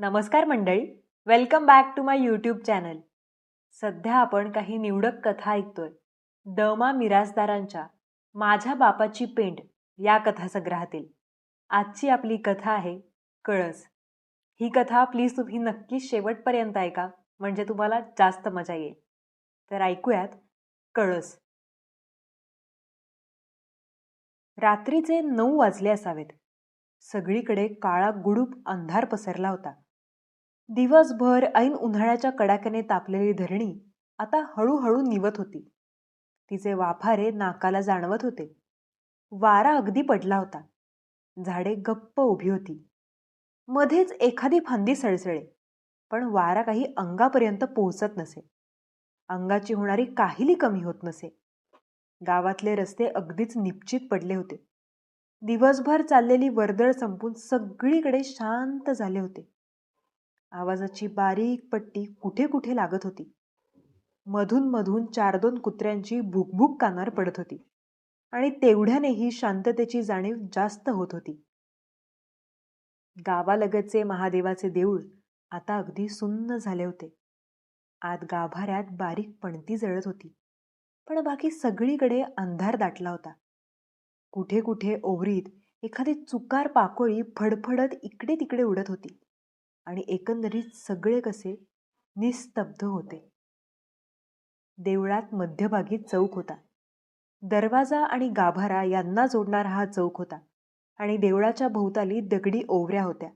नमस्कार मंडळी. Welcome back to my YouTube channel सध्या आपण काही निवडक कथा ऐकतोय. दमा मिराजदारांच्या माझ्या बापाची पेंड या कथासंग्रहातील. आजची आपली कथा आहे कळस. ही कथा प्लीज तुम्ही नक्की शेवटपर्यंत ऐका म्हणजे तुम्हाला जास्त मजा येईल. तर ऐकूयात कळस. रात्रीचे नऊ वाजले असावेत. सगळीकडे काळा गुडूप अंधार पसरला होता. दिवसभर ऐन उन्हाळ्याच्या कडाक्याने तापलेली धरणी आता हळूहळू निवत होती. तिचे वाफारे नाकाला जाणवत होते. वारा अगदी पडला होता. झाडे गप्प उभी होती. मध्येच एखादी फांदी सळसळे पण वारा काही अंगापर्यंत पोहोचत नसे. अंगाची होणारी काहीली कमी होत नसे. गावातले रस्ते अगदीच निपचित पडले होते. दिवसभर चाललेली वर्दळ संपून सगळीकडे शांत झाले होते. आवाजाची बारीक पट्टी कुठे कुठे लागत होती. मधून मधून चार दोन कुत्र्यांची भुकभुक कानावर पडत होती. आणि तेवढ्यानेही शांततेची जाणीव जास्त होत होती. गावालगतचे महादेवाचे देऊळ आता अगदी सुन्न झाले होते. आत गाभाऱ्यात बारीक पणती जळत होती. पण बाकी सगळीकडे अंधार दाटला होता. कुठे कुठे ओवरीत एखादी चुकार पाकोळी फडफडत इकडे तिकडे उडत होती. आणि एकंदरीत सगळे कसे निस्तब्ध होते. देवळात मध्यभागी चौक होता. दरवाजा आणि गाभारा यांना जोडणारा हा चौक होता आणि देवळाच्या भोवताली दगडी ओवऱ्या होत्या.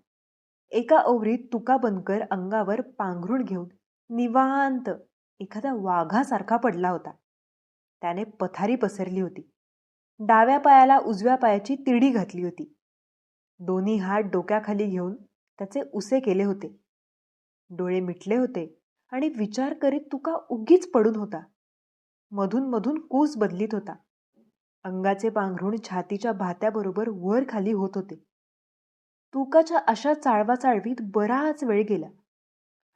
एका ओवरीत तुका बनकर अंगावर पांघरुण घेऊन निवांत एखाद्या वाघासारखा पडला होता. त्याने पथारी पसरली होती. डाव्या पायाला उजव्या पायाची तिडी घातली होती. दोन्ही हात डोक्याखाली घेऊन त्याचे उसे केले होते. डोळे मिटले होते आणि विचार करीत तुका उगीच पडून होता. मधून मधून कूस बदलीत होता. अंगाचे पांघरुण छातीच्या भात्याबरोबर वर खाली होत होते. तुकाच्या अशा चाळवा चाळवीत बराच वेळ गेला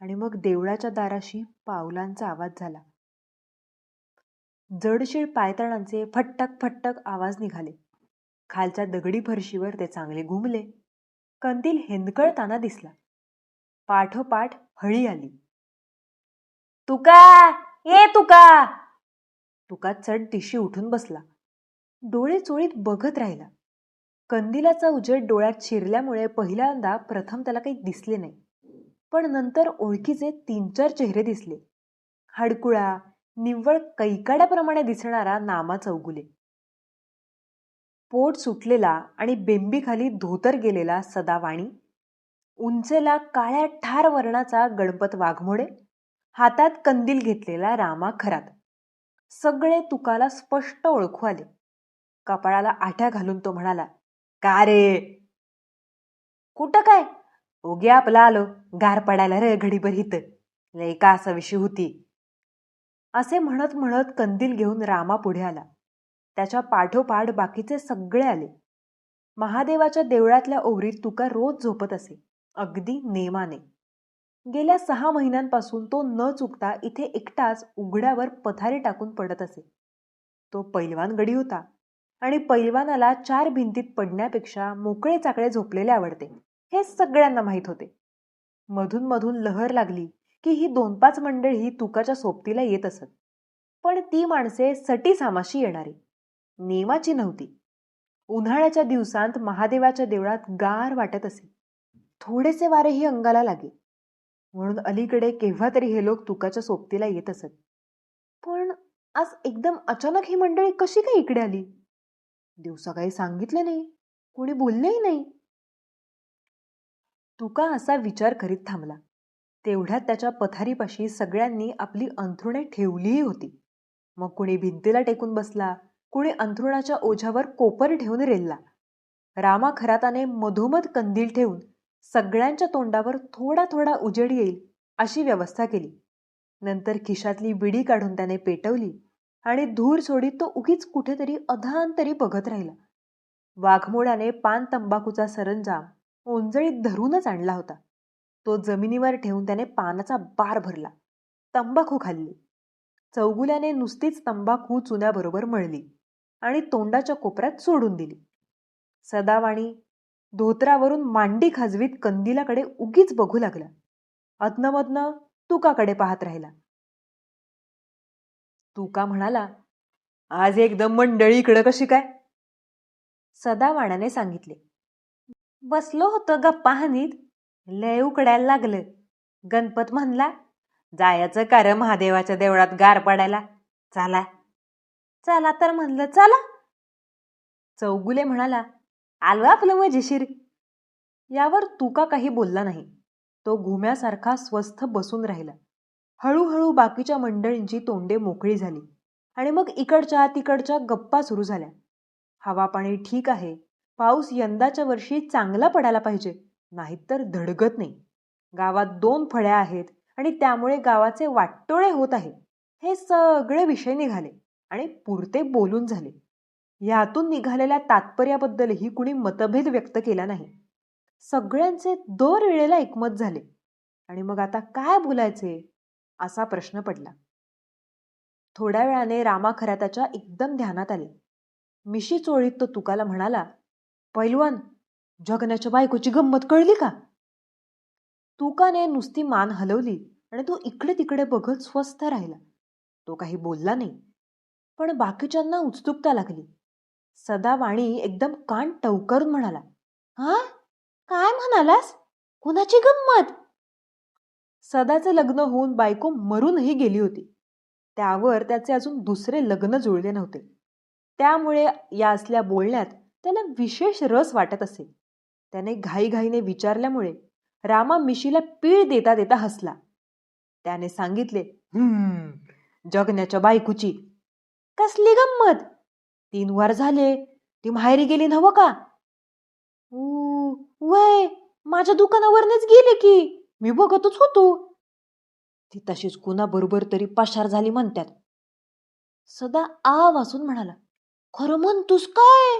आणि मग देवळाच्या दाराशी पावलांचा आवाज झाला. जडशीळ पायतणांचे फट्टक फट्टक आवाज निघाले. खालच्या दगडी फरशीवर ते चांगले घुमले. कंदील हेंदकळताना दिसला. पाठोपाठ हळी आली. तुका! ये तुका! तुका चढ दिशी उठून बसला. डोळे चोळीत बघत राहिला. कंदिलाचा उजेड डोळ्यात शिरल्यामुळे पहिल्यांदा प्रथम त्याला काही दिसले नाही. पण नंतर ओळखीचे तीन चार चेहरे दिसले. हाडकुळा निव्वळ कैकाड्याप्रमाणे दिसणारा नामा चौगुले पोट सुटलेला आणि बेंबीखाली धोतर गेलेला सदावाणी उंचेला काळ्या ठार वर्णाचा गणपत वाघमोडे हातात कंदील घेतलेला रामा खरात. सगळे तुकाला स्पष्ट ओळखू आले. कपाळाला आठ्या घालून तो म्हणाला का रे? कुठं काय? ओगे आपला आलो गार पडायला रे घडीभर हित लय का असा विषय होती? असे म्हणत म्हणत कंदील घेऊन रामा पुढे आला. त्याच्या पाठोपाठ बाकीचे सगळे आले. महादेवाच्या देवळातल्या ओवरीत तुका रोज झोपत असे अगदी नेमाने. गेल्या सहा महिन्यांपासून तो न चुकता इथे एकटाच उघड्यावर पथारी टाकून पडत असे. तो पैलवान गडी होता आणि पैलवानाला चार भिंतीत पडण्यापेक्षा मोकळे चाकळे झोपलेले आवडते हे सगळ्यांना माहीत होते. मधून मधून लहर लागली की ही दोन पाच मंडळी तुकाच्या सोबतीला येत असत. पण ती माणसे सटी सामाशी येणारी. नेमाची नव्हती. उन्हाळ्याच्या दिवसांत महादेवाच्या देवळात गार वाटत असे. थोडेसे वारेही अंगाला लागे. म्हणून अलीकडे केव्हा तरी हे लोक तुकाच्या सोबतीला येत असत. पण आज एकदम अचानक ही मंडळी कशी काय इकडे आली? दिवसा काही सांगितले नाही. कोणी बोललेही नाही. तुका असा विचार करीत थांबला. तेवढ्यात त्याच्या पथारीपाशी सगळ्यांनी आपली अंथरुणे ठेवलीही होती. मग कुणी भिंतीला टेकून बसला. कुणी अंथरुणाच्या ओझ्यावर कोपर ठेवून रेलला. रामा खराताने मधोमध कंदील ठेवून सगळ्यांच्या तोंडावर थोडा थोडा उजेड येईल अशी व्यवस्था केली. नंतर खिशातली विडी काढून त्याने पेटवली आणि धूर सोडीत तो उगीच कुठेतरी अधांतरी बघत राहिला. वाघमोड्याने पान तंबाखूचा सरंजाम ओंजळीत धरूनच आणला होता. तो जमिनीवर ठेवून त्याने पानाचा बार भरला. तंबाखू खाल्ली. चौगुल्याने नुसतीच तंबाखू चुन्याबरोबर मळली. आणि तोंडाच्या कोपऱ्यात सोडून दिली. सदावाणी धोत्रावरून मांडी खाजवीत कंदिलाकडे उगीच बघू लागला. अदनमधनं तुकाकडे पाहत राहिला. तुका म्हणाला आज एकदम मंडळी इकडं कशी काय? सदावाण्याने सांगितले बसलो होतं गप्पा हानीत लय उकडायला लागलं. गणपत म्हणला जायचं कार महादेवाच्या देवळात गार पडायला. चला चला तर म्हणलं चला. चौगुले म्हणाला आलो आपलं मजेशीर यावर तुका काही बोलला नाही. तो घुम्यासारखा स्वस्थ बसून राहिला. हळूहळू बाकीच्या मंडळींची तोंडे मोकळी झाली आणि मग इकडच्या तिकडच्या गप्पा सुरू झाल्या. हवा पाणी ठीक आहे. पाऊस यंदाच्या वर्षी चांगला पडायला पाहिजे नाहीतर धडगत नाही. गावात दोन फळ्या आहेत आणि त्यामुळे गावाचे वाटोळे होत आहे. हे सगळे विषय निघाले. आणि पुरते बोलून झाले. यातून निघालेल्या तात्पर्याबद्दलही कुणी मतभेद व्यक्त केला नाही. सगळ्यांचे दर वेळेला एकमत झाले. आणि मग आता काय बोलायचे? असा प्रश्न पडला. थोड्या वेळाने रामा खऱ्याताच्या एकदम ध्यानात आले. मिशी चोळीत तो तुकाला म्हणाला पैलवान जगण्याच्या बायकोची गंमत कळली का? तुकाने नुसती मान हलवली आणि तो इकडे तिकडे बघत स्वस्थ राहिला. तो काही बोलला नाही. पण बाकीच्यांना उत्सुकता लागली. सदावाणी एकदम कान टवकरून म्हणाला हा? काय म्हणालास? कुणाची गंमत? सदाचे लग्न होऊन बायको मरूनही गेली होती. त्यावर त्याचे अजून दुसरे लग्न जुळले नव्हते. त्यामुळे या असल्या बोलण्यात त्याला विशेष रस वाटत असे. त्याने घाईघाईने विचारल्यामुळे रामा मिशीला पीळ देता देता हसला. त्याने सांगितले "हम्म, जगण्याच्या बायकोची कसली गंमत? तीन वार झाले. ती माहेरी गेली नव हो का? वय माझ्या दुकानावरनच गेली की. मी बघतच होतो. ती तशीच कुणाबरोबर तरी पशार झाली म्हणतात सदा आ वासून म्हणाला खरं म्हणतोस काय?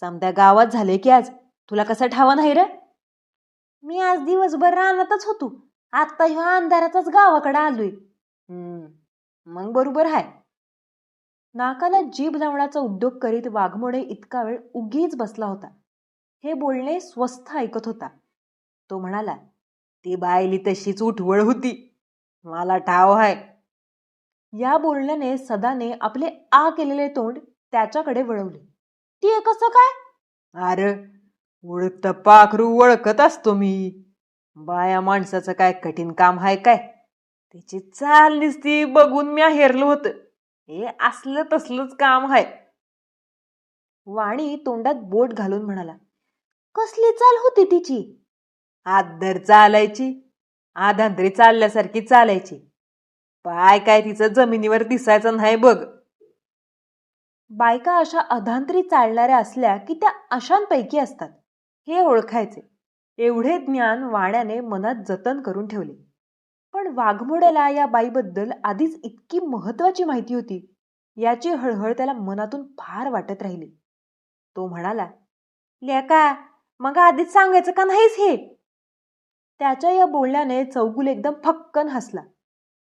समद्या गावात झाले की आज. तुला कसं ठावा नाही रे? मी आज दिवसभर रानातच होतो. आता ह्या अंधारातच गावाकडे आलोय. हम्म, मग बरोबर आहे नाकाला जीभ लावण्याचा उद्योग करीत वाघमोडे इतका वेळ उगीच बसला होता. हे बोलणे स्वस्थ ऐकत होता. तो म्हणाला ती बायली तशीच उठवळ होती. मला ठाव आहे या बोलण्याने सदाने आपले आ केलेले तोंड त्याच्याकडे वळवले. ती कसं काय? अरे ओळखत पाखरू ओळखत असतो मी. बाया माणसाचं काय कठीण काम आहे काय? त्याची चाल निसती बघून मी हेरलो होतं. हे असलं तसलंच काम आहे. वाणी तोंडात बोट घालून म्हणाला कसली चाल होती तिची? आदर चालायची आधांतरी चालल्यासारखी चालायची. पाय काय तिचं जमिनीवर दिसायचं नाही बघ. बायका अशा अधांतरी चालणाऱ्या असल्या की त्या अशांपैकी असतात हे ओळखायचे. एवढे ज्ञान वाण्याने मनात जतन करून ठेवले. पण वाघमोड्याला या बाईबद्दल आधीच इतकी महत्वाची माहिती होती याची हळहळ त्याला मनातून फार वाटत राहिली. तो म्हणाला लेका मग आधीच सांगायचं का नाहीस हे? त्याच्या या बोलण्याने चौगुल एकदम फक्कन हसला.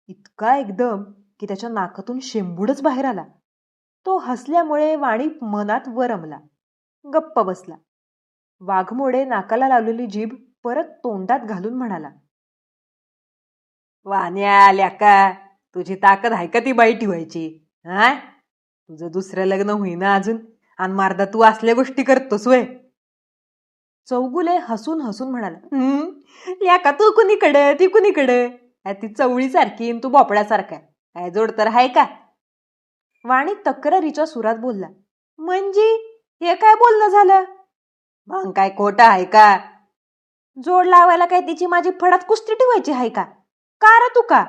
इतका एकदम की त्याच्या नाकातून शेंबूडच बाहेर आला. तो हसल्यामुळे वाणी मनात वरमला. गप्प बसला. वाघमोडे नाकाला लावलेली जीभ परत तोंडात घालून म्हणाला वाण्या ल्याका तुझी ताकद आहे का ती बाई ठेवायची हा? तुझं दुसरं लग्न होईना अजून. आणि मारदा तू असल्या गोष्टी करतोस वय. चौगुले हसून हसून म्हणाला ल्याका तू कुणीकडे? ती कुणीकडे? आ, ती चवळीसारखी आणि तू बोपड्यासारखा काय जोड तर आहे का? वाणी तक्रारीच्या सुरात बोलला म्हणजे? हे काय बोलणं झालं? मग काय खोटं आहे का? जोड लावायला काय तिची माझी फडात कुस्ती ठेवायची आहे का? का रे तू का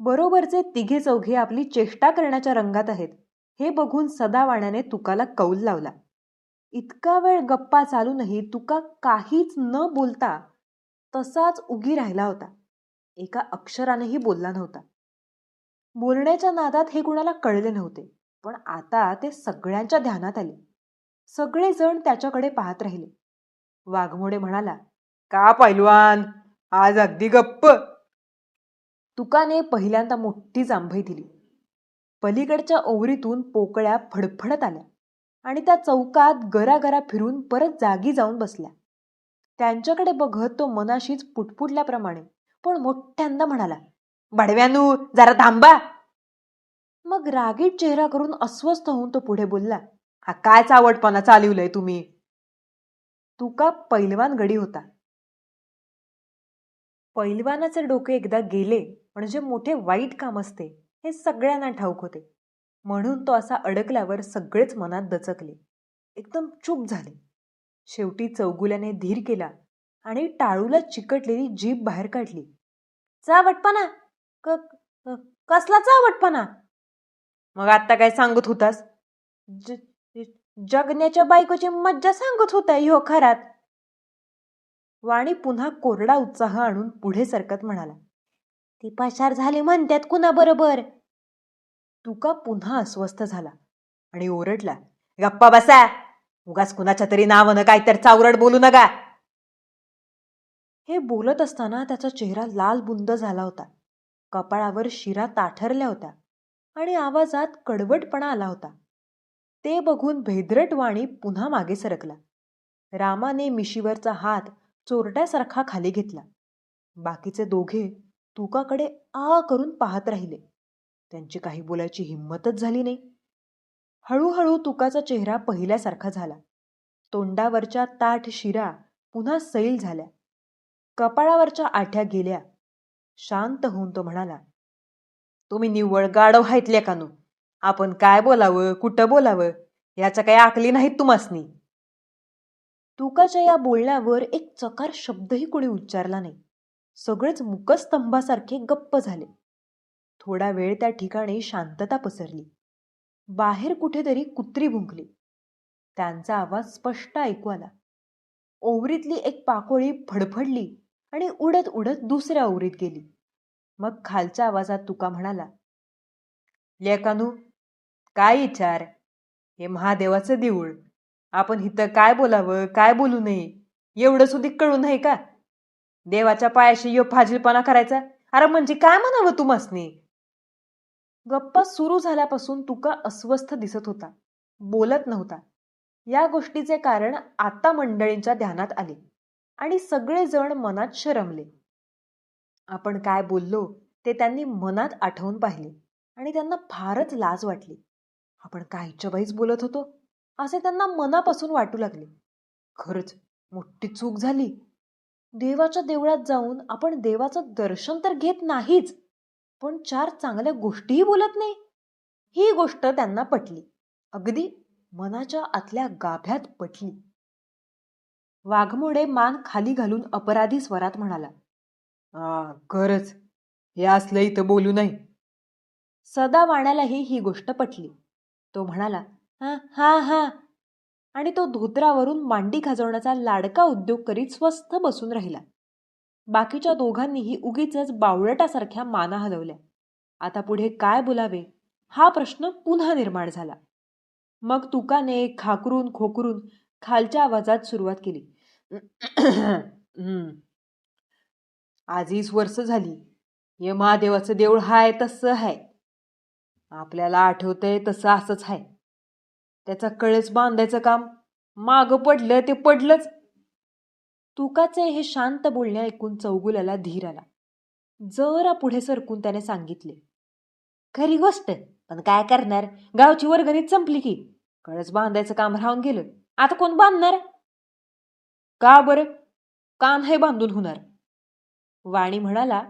बरोबरचे तिघे चौघे आपली चेष्टा करण्याच्या रंगात आहेत. हे बघून सदावाण्याने तुकाला कौल लावला. इतका वेळ गप्पा चालूनही तुका काहीच न बोलता तसाच उगी राहिला होता. एका अक्षरानेही बोलला नव्हता. बोलण्याच्या नादात हे कुणाला कळले नव्हते पण आता ते सगळ्यांच्या ध्यानात आले. सगळेजण त्याच्याकडे पाहत राहिले. वाघमोडे म्हणाला का पैलवान? आज अगदी गप्प. तुकाने पहिल्यांदा मोठी जांभई दिली. पलीकडच्या ओवरीतून पोकळ्या फडफडत आल्या आणि त्या चौकात गरागरा फिरून परत जागी जाऊन बसल्या. त्यांच्याकडे बघत तो मनाशीच पुटपुटल्याप्रमाणे पण मोठ्यांदा म्हणाला बडव्यानू जरा थांबा. मग रागीट चेहरा करून अस्वस्थ होऊन तो पुढे बोलला हा काय चावटपणा चालवलंय तुम्ही? तुका पैलवान गडी होता. पैलवानाचे डोके एकदा गेले म्हणजे मोठे वाईट काम असते हे सगळ्यांना ठाऊक होते. म्हणून तो असा अडकल्यावर सगळेच मनात दचकले. एकदम चूप झाले. शेवटी चौगुल्याने धीर केला आणि टाळूला चिकटलेली जीभ बाहेर काढली. चावटपणा क क- कसला चावटपणा मग आत्ता काय सांगत होतास? ज- ज- जगण्याच्या बायकोची मज्जा सांगत होता ह्यो खरात. वाणी पुन्हा कोरडा उत्साह आणून पुढे सरकत म्हणाला ती पशार झाली म्हणतात कुणा बरोबर? तुका पुन्हा अस्वस्थ झाला आणि ओरडला गप्पा बसा उगाच कुणाच्या तरी नावानं काय तर चावरड बोलू नका. हे बोलत असताना त्याचा चेहरा लाल बुंद झाला होता कपाळावर शिरा ताठरल्या होत्या आणि आवाजात कडवटपणा आला होता. ते बघून भेदरट वाणी पुन्हा मागे सरकला. रामाने मिशीवरचा हात चोरट्यासारखा खाली घेतला. बाकीचे दोघे तुकाकडे आ करून पाहत राहिले. त्यांची काही बोलायची हिंमतच झाली नाही. हळूहळू तुकाचा चेहरा पहिल्यासारखा झाला. तोंडावरच्या ताठ शिरा पुन्हा सैल झाल्या. कपाळावरच्या आठ्या गेल्या. शांत होऊन तो म्हणाला तुम्ही निव्वळ गाडव आहेत लेकानू. आपण काय बोलावं कुठं बोलावं याचं काही आकली नाहीत तुम्हासनी. तुकाच्या या बोलण्यावर एक चकार शब्दही कोणी उच्चारला नाही. सगळेच मुकस्तंभासारखे गप्प झाले. थोडा वेळ त्या ठिकाणी शांतता पसरली. बाहेर कुठेतरी कुत्री भुंकली. त्यांचा आवाज स्पष्ट ऐकू आला. ओवरीतली एक पाकोळी फडफडली आणि उडत उडत दुसऱ्या ओवरीत गेली. मग खालच्या आवाजात तुका म्हणाला लेकानू काय विचार? हे महादेवाचं देऊळ. आपण इथं काय बोलावं काय बोलू नये एवढं सुधी कळू नाही का? देवाच्या पायाशी यो फाजीलपणा करायचा? अरे म्हणजे काय म्हणावं तुम्हासनी गप्पा सुरू झाल्यापासून तुका अस्वस्थ दिसत होता बोलत नव्हता. या गोष्टीचे कारण आता मंडळींच्या ध्यानात आले आणि सगळेजण मनात शरमले. आपण काय बोललो ते त्यांनी मनात आठवून पाहिले आणि त्यांना फारच लाज वाटली. आपण काहीच्या बाईच बोलत होतो? असे त्यांना मनापासून वाटू लागले. खरंच मोठी चूक झाली. देवाच्या देवळात जाऊन आपण देवाचं दर्शन तर घेत नाहीच पण चार चांगल्या गोष्टीही बोलत नाही. ही गोष्ट त्यांना पटली. अगदी मनाच्या आतल्या गाभ्यात पटली. वाघमोडे मान खाली घालून अपराधी स्वरात म्हणाला आ खरंच हे असलं इथं बोलू नाही सदा वाण्यालाही ही गोष्ट पटली. तो म्हणाला हा हा हां. आणि तो धोत्रावरून मांडी खाजवण्याचा लाडका उद्योग करीत स्वस्थ बसून राहिला. बाकीच्या दोघांनीही उगीच बावळटासारख्या माना हलवल्या. आता पुढे काय बोलावे? हा प्रश्न पुन्हा निर्माण झाला. मग तुकाने खाकरून खोकरून खालच्या आवाजात सुरुवात केली. आजीच वर्ष झाली. हे महादेवाचं देऊळ हाय तसं हाय. आपल्याला आठवतंय तसं असंच हाय. त्याचा कळस बांधायचं काम माग पडलं ते पडलंच. तुकाचे हे शांत बोलणे ऐकून चौगुल्याला धीर आला. जरा पुढे सरकून त्याने सांगितले खरी गोष्ट पण काय करणार? गावची वर्गणीत संपली की. कळस बांधायचं काम राहून गेलं. आता कोण बांधणार? का बरं? कान हे बांधून होणार. वाणी म्हणाला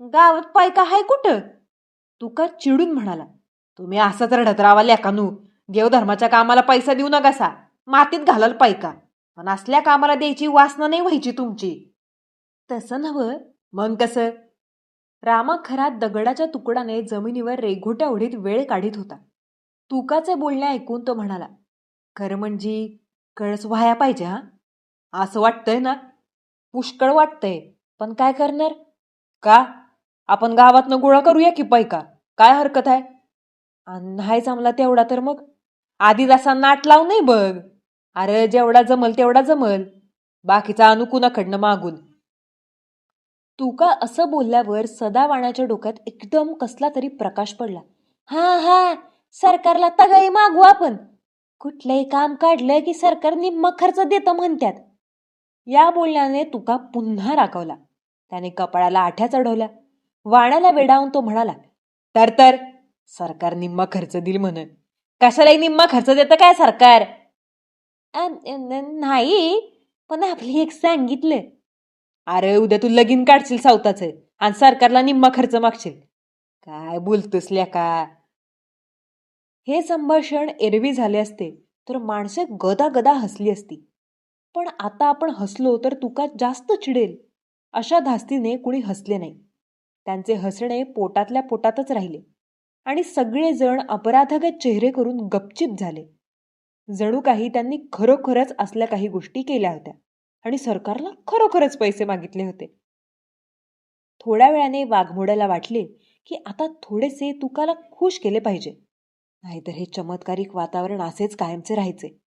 गावात पायका हाय कुठं? तुका चिडून म्हणाला तुम्ही असंच रडत रावा लेकानू देवधर्माच्या कामाला पैसा देऊ नकासा. मातीत घालाल पायका पण असल्या कामाला द्यायची वासना नाही व्हायची तुमची. तसं नव्हं. मग कसं? रामा खरात दगडाच्या तुकडाने जमिनीवर रेघोट्या उडीत वेळ काढीत होता. तुकाचे बोलणे ऐकून तो म्हणाला खरं म्हणजे कळस व्हाया पाहिजे हा? असं वाटतंय ना? पुष्कळ वाटतंय. पण काय करणार? का? आपण गावातनं गोळा करूया की पैका? काय हरकत आहे? नाही जमला तेवढा तर मग. आधीच असा नाट लावू नाही बघ. अरे जेवढा जमल तेवढा जमल. बाकीचा अनुकुणाकडनं मागून? तुका असं बोलल्यावर सदावाणाच्या डोक्यात एकदम कसला तरी प्रकाश पडला. हा हा सरकारला तगाई मागू आपण. कुठलंही काम काढलं की सरकार निम्मा खर्च देतं म्हणत्यात. या बोलण्याने तुका पुन्हा रागवला. त्याने कपाळाला आठ्या चढवल्या. वाण्याला वेडावून तो म्हणाला तर तर सरकार निम्मा खर्च देईल म्हणत कशालाही निम्मा खर्च देतं काय सरकार? नाही पण आपली एक सांगितलं अरे उद्या तू लगीन काढशील सावताचं आणि सरकारला निम्मा खर्च मागशील. काय बोलतोस का हे संभाषण एरवी झाले असते तर माणसे गदा गदा हसली असती. पण आता आपण हसलो तर तुका जास्त चिडेल अशा धास्तीने कुणी हसले नाही. त्यांचे हसणे पोटातल्या पोटातच राहिले. आणि सगळेजण अपराधगत चेहरे करून गपचिप झाले. जणू काही त्यांनी खरोखरच असल्या काही गोष्टी केल्या होत्या आणि सरकारला खरोखरच पैसे मागितले होते. थोड्या वेळाने वाघमोड्याला वाटले की आता थोडेसे तुकाला खुश केले पाहिजे. नाहीतर हे चमत्कारिक वातावरण असेच कायमचे राहायचे.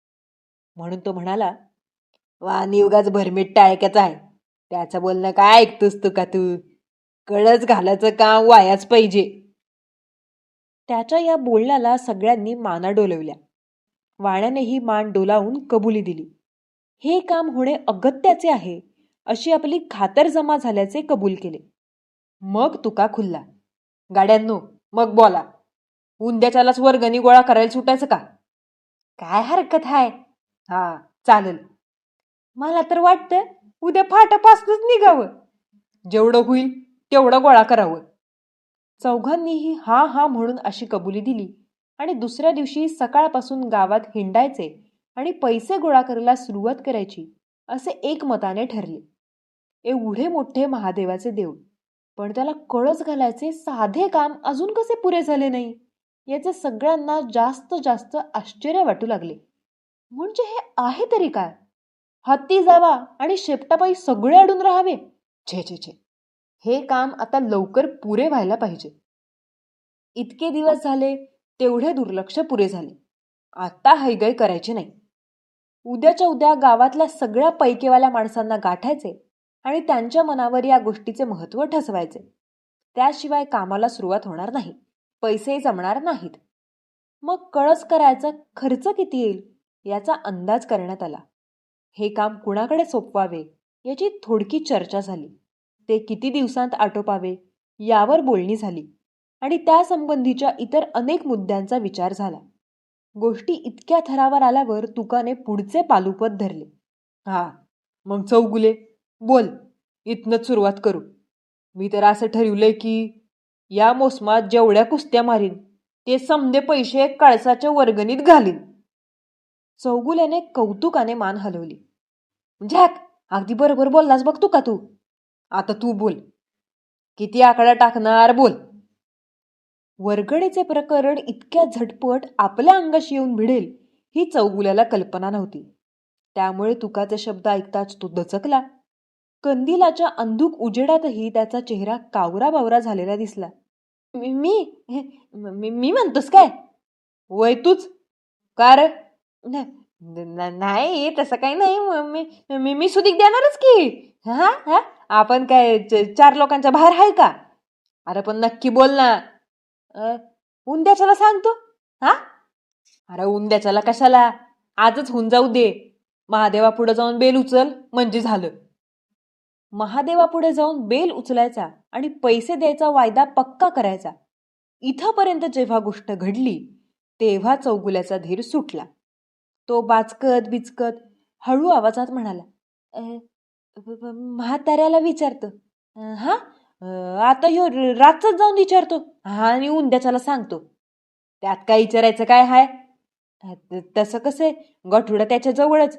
म्हणून तो म्हणाला वा निवगाच भरमिट्टा ऐकायचा आहे. त्याचं बोलणं काय ऐकतोस तू का तू? कळच घालायचं काम वायाच पाहिजे. त्याच्या या बोलण्याला सगळ्यांनी माना डोलवल्या. वाण्यानेही मान डोलावून कबुली दिली. हे काम होणे अगत्याचे आहे अशी आपली खातर जमा झाल्याचे कबूल केले. मग तुका खुल्ला. गाड्यांनो मग बोला. उंद्याच्यालाच वर्गणी गोळा करायला सुटायचं का? काय हरकत आहे हा चालेल. मला तर वाटतं उद्या फाटापासूनच निघावं. जेवढं होईल तेवढं गोळा करावं. चौघांनीही हा हा म्हणून अशी कबुली दिली आणि दुसऱ्या दिवशी सकाळपासून गावात हिंडायचे आणि पैसे गोळा करायला सुरुवात करायची असे एकमताने ठरले. एवढे मोठे महादेवाचे देऊळ पण त्याला कळस घालायचे साधे काम अजून कसे पुरे झाले नाही? याचे सगळ्यांना जास्त जास्त आश्चर्य वाटू लागले. म्हणजे हे आहे तरी काय? हत्ती जावा आणि शेपटापाई सगळे अडून राहावे? छे छे छे. हे काम आता लवकर पुरे व्हायला पाहिजे. इतके दिवस झाले तेवढे दुर्लक्ष पुरे झाले. आता हैगय करायचे नाही. उद्याच्या उद्या गावातल्या सगळ्या पैकेवाल्या माणसांना गाठायचे आणि त्यांच्या मनावर या गोष्टीचे महत्त्व ठसवायचे. त्याशिवाय कामाला सुरुवात होणार नाही. पैसे जमणार नाहीत. मग कळस करायचा खर्च किती येईल याचा अंदाज करण्यात आला. हे काम कुणाकडे सोपवावे याची थोडकी चर्चा झाली. ते किती दिवसांत आटोपावे यावर बोलणी झाली आणि त्यासंबंधीच्या इतर अनेक मुद्द्यांचा विचार झाला. गोष्टी इतक्या थरावर आल्यावर तुकाने पुढचे पालुपत धरले. हा मग चौगुले बोल इथनच सुरुवात करू. मी तर असं ठरवलंय की या मोसमात जेवढ्या कुस्त्या मारीन ते समदे पैसे काळसाच्या वर्गणीत घालीन. चौगुल्याने कौतुकाने मान हलवली. झॅक अगदी बरोबर बोललास बघ तू का तू? आता तू बोल. किती आकडा टाकणार बोल. वर्गणीचे प्रकरण इतक्या झटपट आपल्या अंगाशी येऊन भिडेल ही चौगुल्याला कल्पना नव्हती. त्यामुळे तुकाचे शब्द ऐकताच तो दचकला. कंदिलाच्या अंधुक उजेडातही त्याचा चेहरा कावरा बावरा झालेला दिसला. मी मी? मी म्हणतोस काय? वय तूच. कार नाही तसं काही नाही. मी मी सुधीक देणारच की. हा हा? आपण काय चार लोकांच्या बाहेर आहे का? अरे पण नक्की बोल ना. उंद्याच्याला सांगतो हा? अरे उंद्याच्याला कशाला? आजच होऊन जाऊ दे. महादेवा पुढे जाऊन बेल उचल म्हणजे झालं. महादेवा पुढे जाऊन बेल उचलायचा आणि पैसे द्यायचा वायदा पक्का करायचा. इथंपर्यंत जेव्हा गोष्ट घडली तेव्हा चौगुल्याचा धीर सुटला. तो बाचकत बिचकत हळू आवाजात म्हणाला म्हाताऱ्याला विचारतो. हा? आता ह्यो रातच जाऊन विचारतो. हा आणि उंद्याच्याला सांगतो. त्यात काय विचारायचं काय हाय? तसं कसं गठुडं त्याच्या जवळच.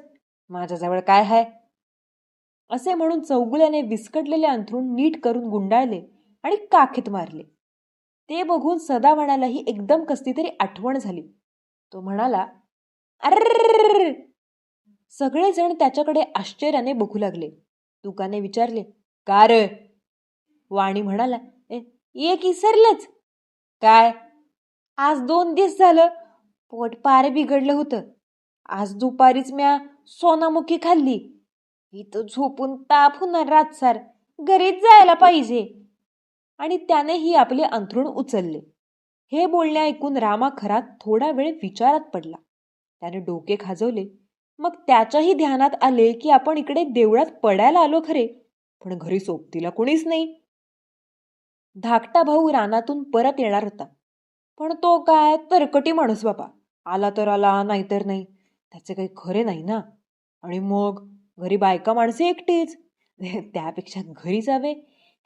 माझ्याजवळ काय हाय? असे म्हणून चौगुल्याने विस्कटलेले अंथरूण नीट करून गुंडाळले आणि काखेत मारले. ते बघून सदावणालाही एकदम कसली तरी आठवण झाली. तो म्हणाला अर सगळेजण त्याच्याकडे आश्चर्याने बघू लागले. तुकाने विचारले का रे? वाणी म्हणाला एक इसरलंच काय? आज दोन दिवस झालं पोट पार बिघडलं होतं. आज दुपारीच म्या सोनामुखी खाल्ली. इथं झोपून ताप होणार रातसार. घरीच जायला पाहिजे. आणि त्यानेही आपले अंथरूण उचलले. हे बोलणे ऐकून रामा खरात थोडा वेळ विचारात पडला. त्याने डोके खाजवले. मग त्याच्याही ध्यानात आले की आपण इकडे देवळात पडायला आलो खरे. पण घरी सोबतीला कोणीच नाही. धाकटा भाऊ रानातून परत येणार होता. पण तो काय तरकटी माणूस बापा आला तर आला नाहीतर नाही. त्याचे काही खरे नाही ना. आणि मग घरी बायका माणसे एकटीच. त्यापेक्षा घरी जावे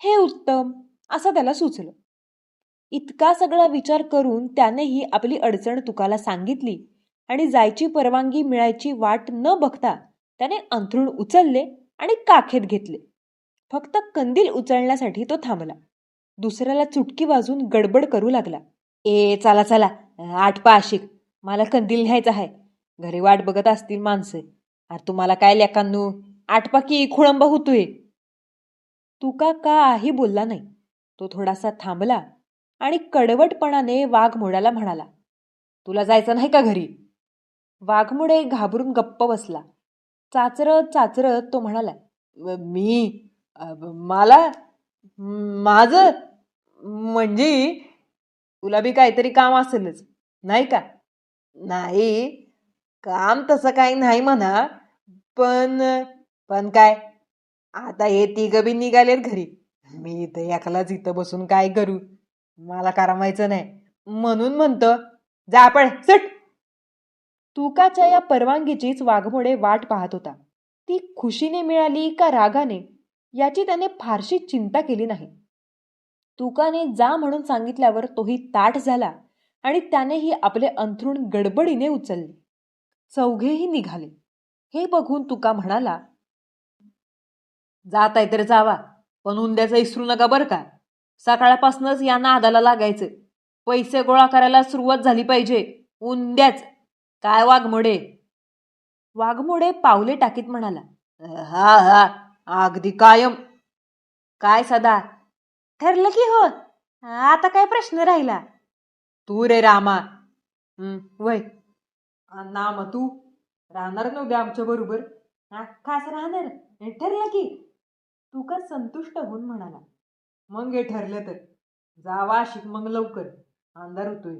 हे उत्तम असं त्याला सुचलं. इतका सगळा विचार करून त्यानेही आपली अडचण तुकाला सांगितली. आणि जायची परवानगी मिळायची वाट न बघता त्याने अंथरूण उचलले आणि काखेत घेतले. फक्त कंदील उचलण्यासाठी तो थांबला. दुसऱ्याला चुटकी वाजून गडबड करू लागला. ए चला चला आठ आशिक. मला कंदील न्यायचा आहे. घरी वाट बघत असतील माणसे. अरे तुम्हाला काय लेकांनू? आठपाकी खुळंबा होतोय. तुका काही बोलला नाही. तो थोडासा थांबला आणि कडवटपणाने वाघ मोडाला म्हणाला तुला जायचं नाही का घरी? वाघमुळे घाबरून गप्प बसला. चाचरत चाचरत तो म्हणाला मी मला माझ म्हणजे तुला बी काहीतरी काम असेलच नाही का? नाही काम तसं काही नाही म्हणा पण पण काय? आता हे तिघ बी निघालेत घरी. मी इथं एकलाच इथं बसून काय करू? मला करमायचं नाही. म्हणून म्हणतो जा आपण चट तुकाच्या या परवानगीचीच वाघमोडे वाट पाहत होता. ती खुशीने मिळाली का रागाने याची त्याने फारशी चिंता केली नाही. तुकाने जा म्हणून सांगितल्यावर तोही ताठ झाला आणि त्यानेही आपले अंथरूण गडबडीने उचलले. चौघेही निघाले. हे बघून तुका म्हणाला जात आहे तर जावा पण उंद्याचं इसरू नका बरं का. सकाळपासूनच या नादाला लागायचं. पैसे गोळा करायला सुरुवात झाली पाहिजे. उंद्याच काय वाघमोडे? वाघमोडे पावले टाकीत म्हणाला हा हा अगदी कायम. काय सदा? ठरलं की हो आता काय प्रश्न राहिला? तू रे रामा. वय. मग तू? राहणार नव्हते आमच्या बरोबर. हा खास राहणार? ठरलं की. तू का संतुष्ट होऊन म्हणाला मग हे ठरलं तर. जावा शिक मग लवकर. अंधार होतोय.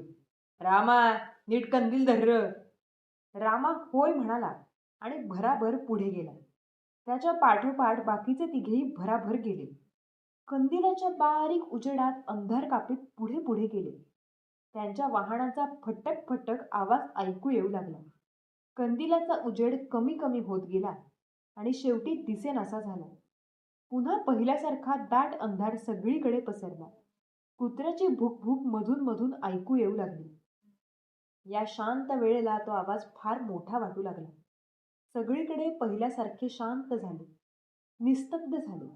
रामा नीट कंदील धर. रामा होय म्हणाला आणि भराभर पुढे गेला. त्याच्या पाठोपाठ बाकीचे तिघेही भराभर गेले. कंदिलाच्या बारीक उजेडात अंधार कापीत पुढे पुढे गेले. त्यांच्या वाहनाचा फटक फटक आवाज ऐकू येऊ लागला. कंदिलाचा उजेड कमी कमी होत गेला आणि शेवटी दिसेनासा झाला. पुन्हा पहिल्यासारखा दाट अंधार सगळीकडे पसरला. कुत्र्याची भूक भूक मधून मधून ऐकू येऊ लागली. या शांत वेळेला तो आवाज फार मोठा वाटू लागला. सगळीकडे पहिल्यासारखे शांत झाले. निस्तब्ध झाले.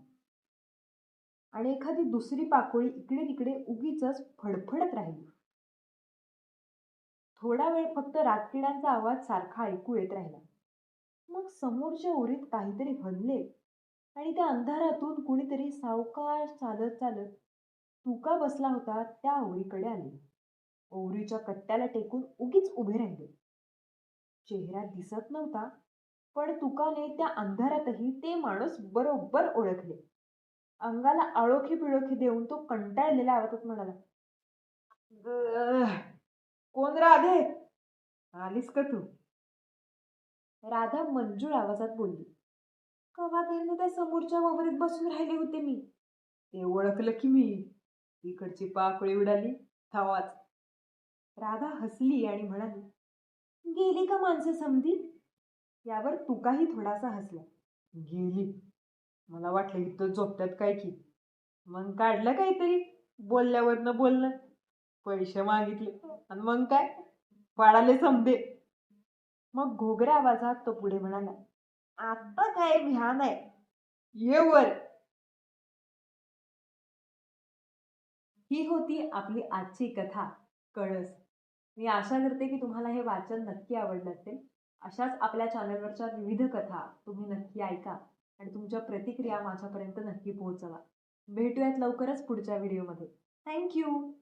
आणि एखादी दुसरी पाकोळी इकडे तिकडे उगीच फडफडत राहिली. थोडा वेळ फक्त रातकिड्यांचा आवाज सारखा ऐकू येत राहिला. मग समोरच्या ओरीत काहीतरी हल्ले आणि त्या अंधारातून कुणीतरी सावकाश चालत चालत तुका बसला होता त्या ओरीकडे आले. ओवरीच्या कट्ट्याला टेकून उगीच उभे राहिले. चेहरा दिसत नव्हता पण तुकाने त्या अंधारातही ते माणूस बरोबर ओळखले. अंगाला आळोखी पिळोखी देऊन तो कंटाळलेला आवाजात म्हणाला कोण राधे? आलीस का तू? राधा मंजूळ आवाजात बोलली कवा त्यांनी त्या समोरच्या वावरीत बसून राहिले होते मी? ते ओळखलं की मी. इकडची पाकळी उडाली थावाच राधा हसली आणि म्हणाली गेली का माणसं समधी? यावर तुकाही थोडासा हसला. गेली? मला वाटलं इथं झोपत्यात काय की? मग काढलं काहीतरी? बोलल्यावरनं बोललं पैसे मागितले. आणि मग काय? पाळाले समजे मग घोगऱ्या आवाजात तो पुढे म्हणाला आता काय भ्यान आहे? ये वर. ही होती आपली आजची कथा कळस. मी आशा करते की तुम्हाला हे वाचन नक्की आवडलं असेल. अशाच आपल्या चॅनलवरच्या विविध कथा तुम्ही नक्की ऐका आणि तुमच्या प्रतिक्रिया माझ्यापर्यंत नक्की पोहोचवा. भेटूयात लवकरच पुढच्या व्हिडिओमध्ये. थँक्यू